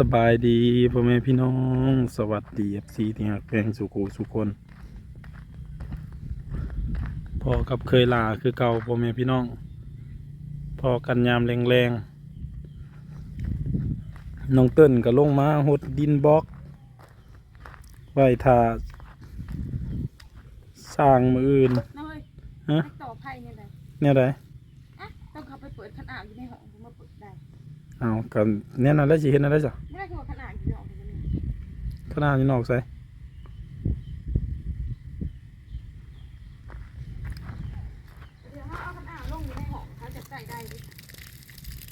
สบายดีพ่อแม่พี่น้อง สวัสดีเอฟซีที่หักแพงสุกูสุคนพอกับเคยลาคือเก่าพ่อแม่พี่น้อง พอกันยามแรงๆน้องเติ้นก็ลงมาหดดินบล็อกไว้ท่าสร้างมืออื่นน้อยฮะไปต่อไพ่เนี่ยได้เนี่ยไดอะต้องเข้าไปเปิดขนาดอยู่ในห้องถึงมาเปิดได้เอากันเนี่ยนั่นแล้วสิเห็นอะไรจ้ะ หนาดนี่นอกใส่เดี๋ยวเขาเอาขนาดลงอยู่ในห้องเขาจะใส่ได้ดิ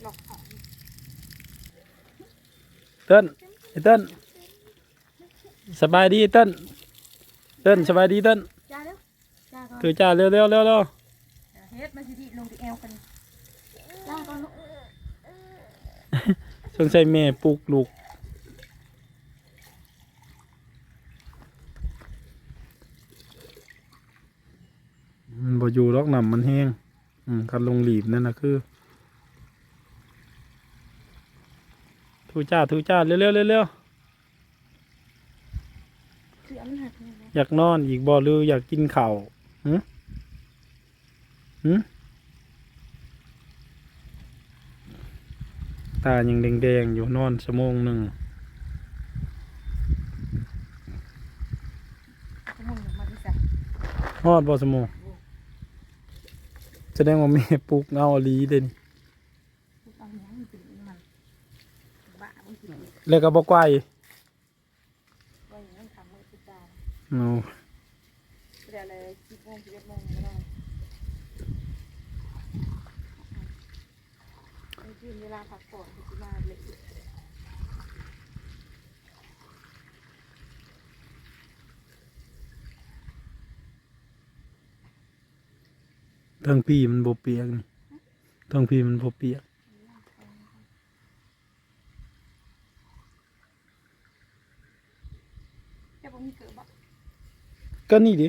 หลอกของเติ้นไอ้เติ้นสบายดีเติ้นเติ้นสบายดีเติ้นจ้าเร็วจ้าก่อนคือจ้าเร็วเร็วเร็วเร็วเฮ็ดมาสิที่ลงที่แอลกันจ้าก่อนลูกสงสัยแม่ปลุกลูกมันบ่อยู่หรอกน้ำมันแห้ง อืมคันลงหลีบนั่นนะคือทูจ้าทูจ้าเร็วเร็วเร็วเร็วเสือมันหักเนี่ยนะอยากนอนอีกบ่หรืออยากกินข้าวหืหืตายังแดงๆอยู่นอนชั่วโมงหนึ่งจะมุ่งมาที่ใส่ฮอดบ่สมอง แสดงว่าแม่ปลุกเอาอีหลีเด่นลูกเอาหยังมันตื่นมันบ้ามันตื่นแล้วก็บ่ไกวไว้อย่างนั้นทำมือติดตาเอาเดี๋ยวเลยสิบโมงสิบเอ็ดโมงก็ได้ไอ้ยืนเวลาพักผ่อนที่มาเลย ทั้งพี่มันบเปียกนี่ทั้งพี่มันบเปียกจะบ่มีเกิดบ่ก็นี่ดิ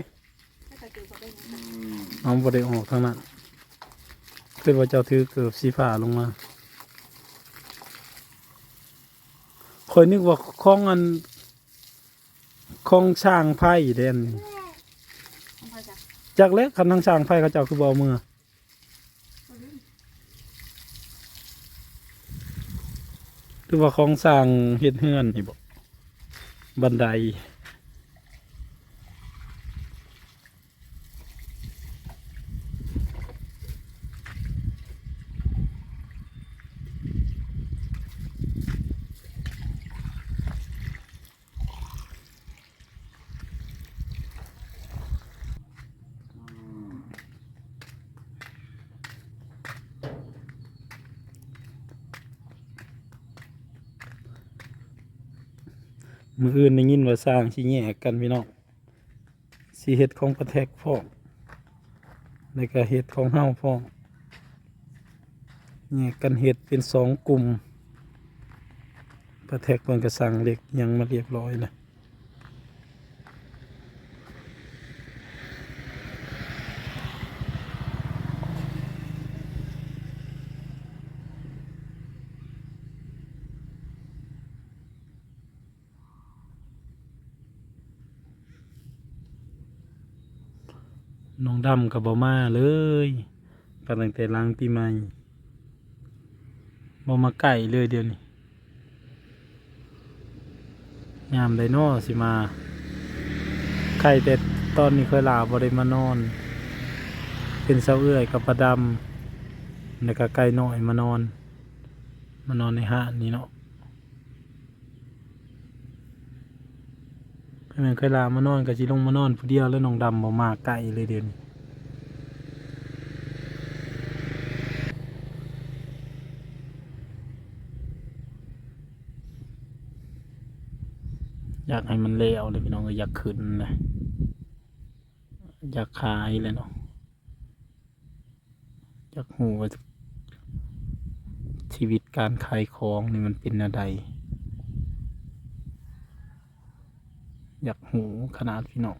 ถ้าเกิดเกิดบ่ได้ยังไงเอาบ่ได้ออกทางนั้นคือว่าเจ้าถือเกือบสีฟ้าลงมาคอยนึกว่าของอันของช่างไผ่เด่นนี่ จากเล็กคันทางช่างไฟเขาเจ้าคือบ่เอามือหรือว่าของสร้างเฮ็ดเฮือนนี่บ่บันได มืออื่นได้ยินว่าสร้างสิแยกกันพี่น้องสิเฮ็ดของประแทกพ่อมแล้วก็เฮ็ดของเฮาพ่อมแยกกันเฮ็ดเป็นสองกลุ่มประแทกเพิ่นก็สั่งเหล็กยังมาเรียบร้อยนะ น้องดำก็บ่มาเลยก็ตั้งแต่ล้างปีใหม่บ่มาไก่เลยเดี๋ยวนี้ยามไดโนสิมา ไข่แต่ตอนนี้เคยลาบ่ได้มานอน เป็นเสาเอื้อยกับประดำแล้วก็ไก่น้อยมานอน มานอนในห้านนี่เนาะ เพื่เคยลามานอนก็สิลงมานอนผู้เดียวแล้วน้องดำบ่มาไก่เลยเดี๋ยวนี้อยากให้มันเล้วเลยพี่น้องอยากขึ้นเลยอยากขายเลยเนาะอยากหูว่าชีวิตการขายของนี่มันเป็นอะไร อยากหูขนาดพี่น้อง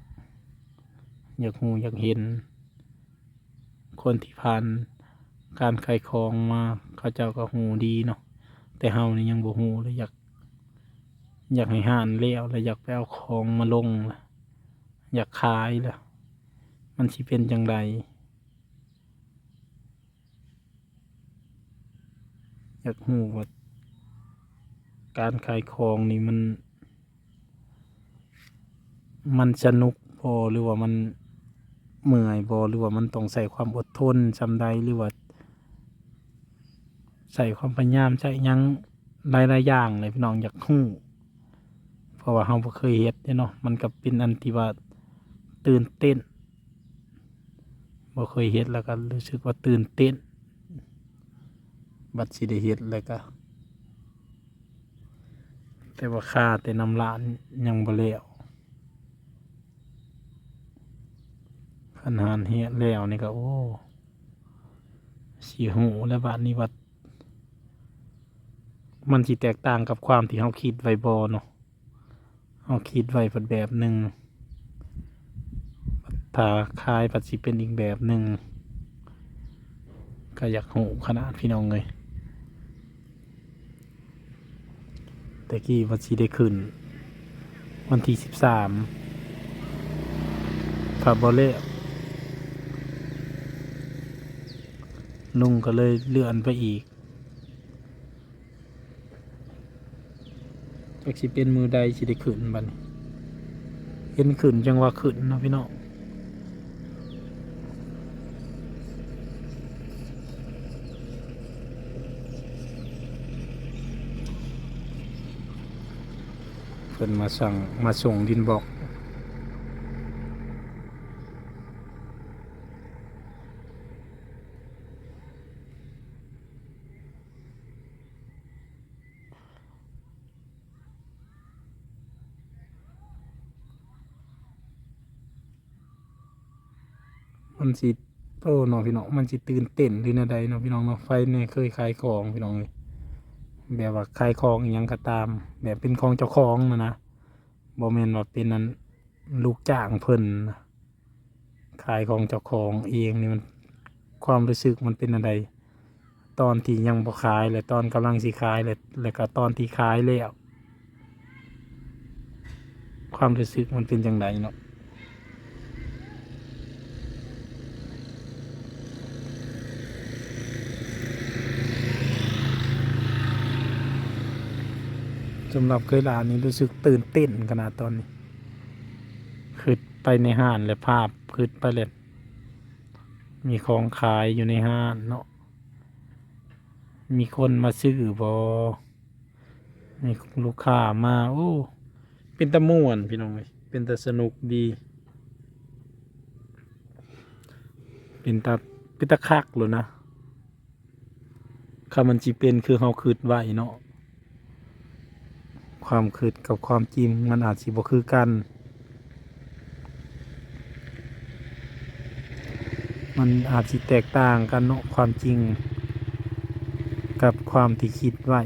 อยากหูอยากเห็น คนที่ผ่านการขายของมาเขาเจ้าก็หูดีเนาะแต่เฮานี่ยังบ่หูเลยอยาก อยากให้ห่านเลี้ยวแล้วอยากไปเอาของมาลงล่ะ อยากขายล่ะ มันสิเป็นจังไดอยากหูว่าการขายของนี่มัน มันสนุกพอหรือว่ามันเมื่อยพอหรือว่ามันต้องใส่ความอดทนจำใดหรือว่าใส่ความพยายามใช้ยังหลายๆอย่างเลยพี่น้องอยากหู้เพราะว่าเราบ่เคยเฮ็ดเนาะมันก็เป็นอันที่ว่าตื่นเต้นบ่เคยเฮ็ดแล้วก็รู้สึกว่าตื่นเต้น บัดสิได้เฮ็ดแล้วก็ แต่ว่าค่าแต่นำร้านยังบ่แล้วขั นหานเฮ็ดแล้วนี่ก็โอ้สีหูแล้วบาดนี้วัดมันสิแตกต่างกับความที่เขาคิดไว้บ่เนาะเขาคิดไว้แบบหนึ่งถ้าคายปัดสิเป็นอีกแบบหนึ่งก็อยากหูขนาดพี่น้องเลยแต่กี้วันที่ได้ขึ้น วันที่สิบสามคาบอเล่ ลุงก็เลยเลื่อนไปอีกจากสิเป็นมือใดสิได้ขึ้นบัดนเห็นขึ้นจังว่าขึ้นเนาะพี่น้องเพิ่นมาสั่งมาส่งดินบอก มันสิโอ้เนาะพี่น้องมันสิตื่นเต้นหรือแนวใดเนาะพี่น้องเนาะไฟเนี่ยเคยขายของพี่น้องเลยแบบว่าขายของอยังก็ตาม แบบเป็นของเจ้าของนะนะบ่แมนว่าเป็นนั้นลูกจ้างเพิ่นขายของเจ้าของเองนี่มันความรู้สึกมันเป็นอะไรตอนที่ยังบ่ขายและตอนกำลังสิขายและแล้วก็ตอนที่ขายแล้วความรู้สึกมันเป็นจังไดเนาะ สำหรับเคยลานี้รู้สึกตื่นเต้นขนาดตอนนี้คือไปในห้านและภาพคือไปเลยมีของขายอยู่ในห้านเนาะมีคนมาซื้อบอมีลูกค้ามา โอ้ เป็นตะม่วนพี่น้องเอ้ยเป็นตะสนุกดี เป็นตาเป็นตะคักเลยนะคำมันจีเป็นคือเฮาคืดไว้เนาะ ความคืดกับความจริงมันอาจสิบ่คือกัน มันอาจสิแตกต่างกันเนาะความจริง กับความที่คิดไว้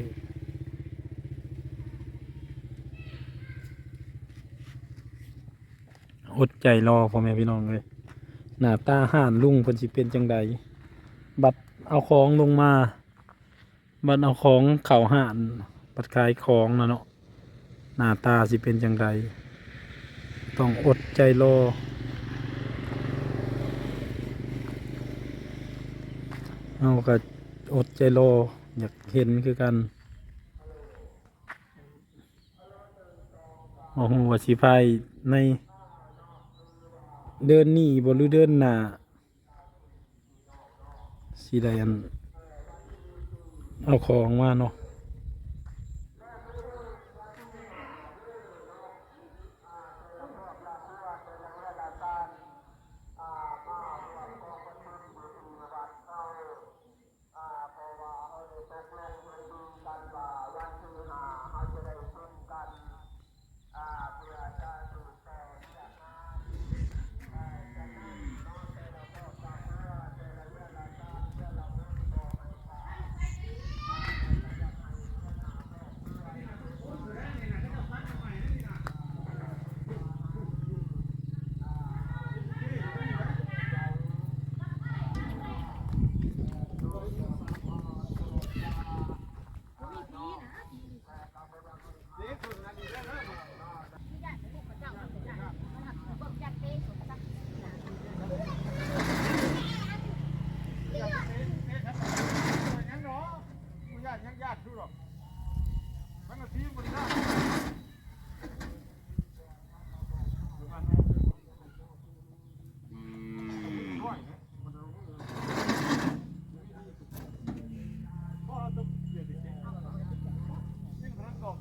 อดใจรอพ่อแม่พี่น้องเลยหน้าตาห่านลุงเพิ่นสิเป็นจังใดบัดเอาของลงมา บัดเอาของเข่าห่านบัดขายของนะเนาะ หน้าตาสิเป็นจังไดต้องอดใจรอเอาก็อดใจรออยากเห็นคือกันโอ้โหวสิพายในเดินหนี่บรือเดินหน้าสิได้อันเอาของมาเนาะ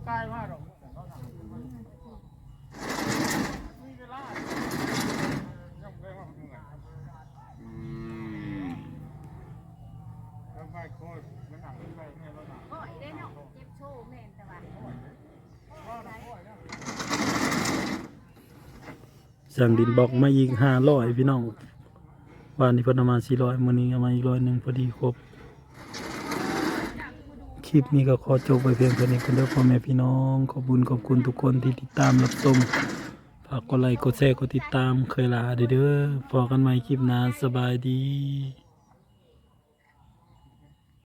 กลมากหรอกมีเวลายังไม่ว่าเหนื่อยอืมแล้วเก็บโชว์แมนแต่ว่าสั่งดินบอกมาอีกห้าร้อยพี่น้อง วันนี้เพิ่นามาสี่ร้อยมื้อนี้ามาอีกร้อยหนึ่งพอดีครบ ลิปนี้ก็ขอจบไปเพียงเท่านี้กันเด้อพ่อแม่พี่น้อง ขอบุญขอบคุณทุกคนที่ติดตามรับชมฝากกดไลค์กดแชร์กดติดตามเคยลาเด้อพอกันใหม่คลิปหน้าสบายดี